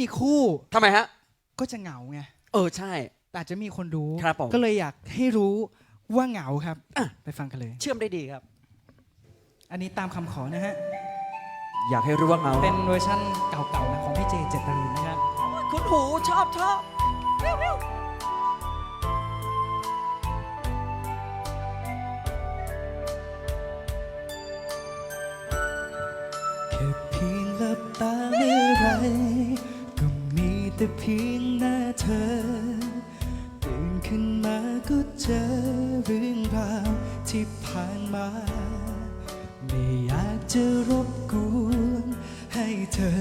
มีคู่ทำไมฮะ ก็จะเหงาไงเออใช่ แต่อาจจะมีคนรู้ ครับผม ก็เลยอยากให้รู้ว่าเหงาครับอะไปฟังกันเลย เชื่อมได้ดีครับ อันนี้ตามคำขอนะฮะ อยากให้รู้ว่าเงาเป็นเวอร์ชั่นเก่าๆนะของพี่เจเจตรินนะครับ คุณหูชอบชอบแค่เพียงหลับตาเมื่อไรก็มี แต่เพียงหน้าเธอตื่นขึ้นมาก็เจอเรื่องราวที่ผ่านมา ไม่อยากจะรบกวนให้เธอ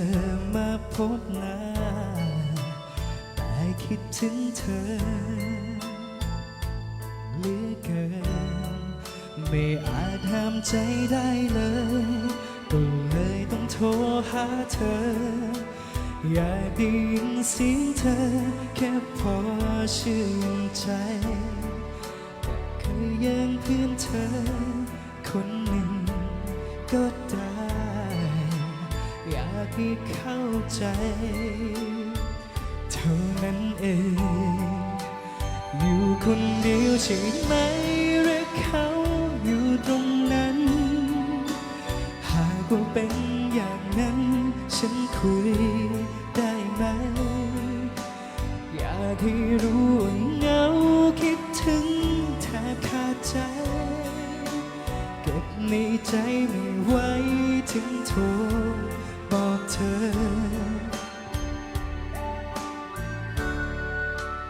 มาพบหน้า แต่คิดถึงเธอเหลือเกิน ไม่อาจห้ามใจได้เลยก็เลยต้องโทรหาเธอ อยากได้ยินเสียงเธอ แค่พอชื่นใจแต่เคยยังเพื่อนเธอ คนหนึ่งก็ได้ อยากให้เข้าใจ เท่านั้นเอง อยู่คนเดียวใช่ไหมหรือเขาอยู่ตรง อยากให้รู้เหงาคิดถึงแทบขาดใจ เก็บในใจไม่ไหวถึงโทรบอกเธอ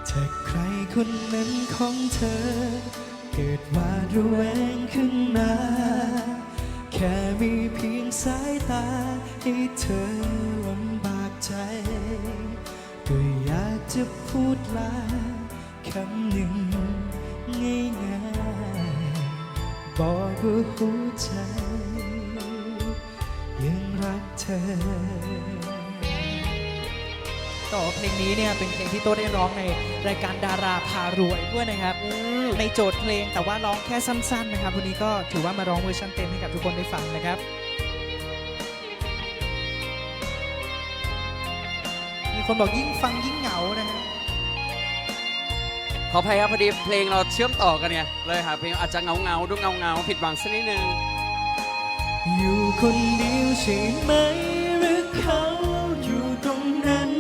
ถ้าใครคนนั้นของเธอ เกิดว่าระแวงขึ้นมา แค่มีเพียงสายตาให้เธอลำบากใจ จะพูดลาคำหนึ่งง่ายๆบอกว่าหัวใจ ยังรักเธอ ต่อเพลงนี้เนี่ยเป็นเพลงที่โต้ได้ร้องในรายการดาราพารวยด้วยนะครับ ในโจทย์เพลงแต่ว่าร้องแค่สั้นๆนะครับวันนี้ก็ถือว่ามาร้องเวอร์ชันเต็มให้กับทุกคนได้ฟังนะครับ คนบอกยิ่งฟังยิ่งเหงานะฮะขออภัยครับพอดีเพลงเราเชื่อมต่อกันเนี่ยเลยหาเพลงอาจจะเงาเงาๆดูเงาเงาๆผิดหวังสักนิดนึงอยู่คนเดียวใช่ไหมหรือเขาอยู่ตรงนั้น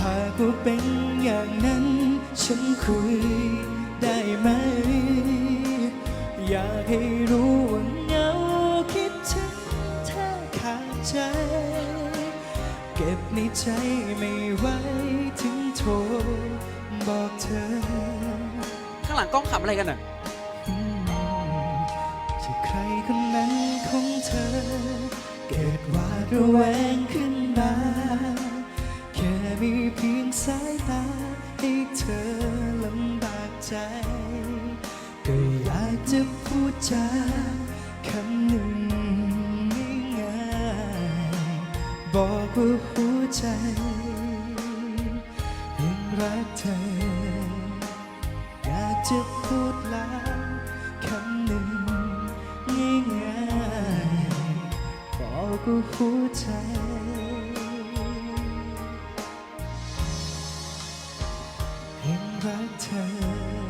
หากว่าเป็นอย่างนั้น ฉันคุยได้ไหม อยากให้รู้ว่า ในใจไม่ไหวถึงโทรบอกเธอ ข้างหลังกล้องขับอะไรกันอะจะใครคนนั้นของเธอ เกิดว่าระแวงขึ้นมา แค่มีเพียงสายตาให้เธอลำบากใจ ก็อยากจะพูดจาคำหนึ่งง่ายๆบอกว่าหัว ใจยังรักเธอ อยากจะพูดลาคำหนึ่งง่ายๆบอกว่าหัวใจยังรักเธอ